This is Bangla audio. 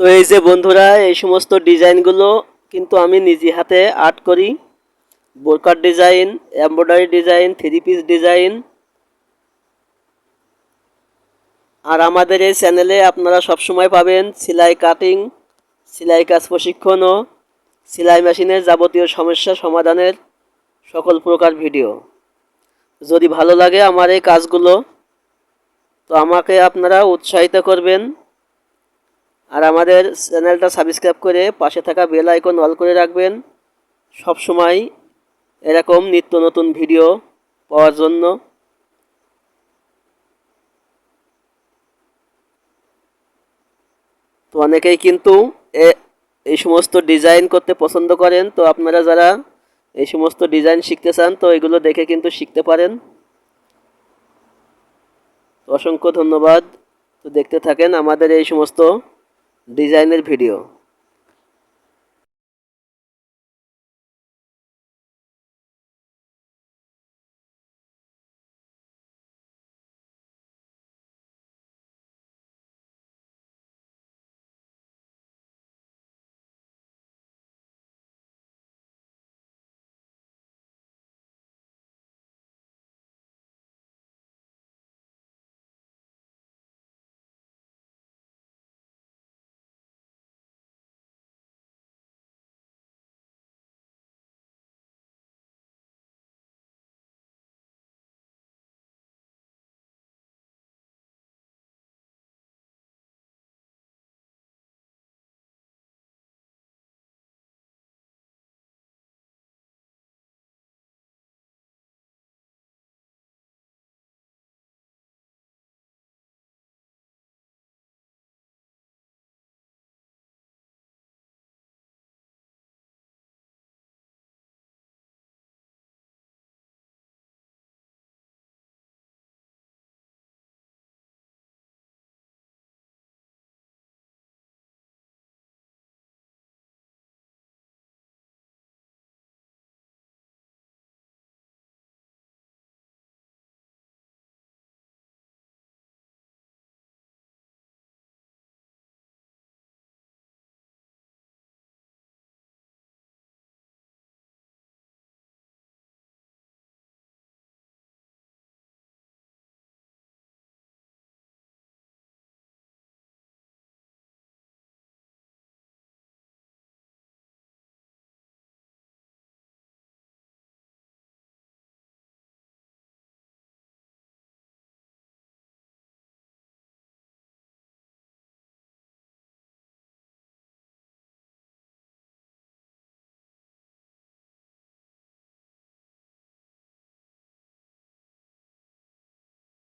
তো এই যে বন্ধুরা, এই সমস্ত ডিজাইনগুলো কিন্তু আমি নিজে হাতে আর্ট করি। বোরকার design, embroidery design three piece design. আর আমাদের এই চ্যানেলে আপনারা সবসময় পাবেন সেলাই কাটিং, সেলাই কাজ প্রশিক্ষণ ও সেলাই মেশিনের যাবতীয় সমস্যা সমাধানের সকল প্রকার ভিডিও। যদি ভালো লাগে আমার এই কাজগুলো, তো আমাকে আপনারা উৎসাহিত করবেন। আর আমাদের চ্যানেলটা সাবস্ক্রাইব করে পাশে থাকা বেল আইকন অল করে রাখবেন। সব সময় এরকম নিত্য নতুন ভিডিও পাওয়ার জন্য। তো অনেকেই কিন্তু এই সমস্ত ডিজাইন করতে পছন্দ করেন। তো আপনারা যারা এই সমস্ত ডিজাইন শিখতে চান, তো এগুলো দেখে কিন্তু শিখতে পারেন। অসংখ্য ধন্যবাদ। তো দেখতে থাকেন আমাদের এই সমস্ত ডিজাইনের ভিডিও।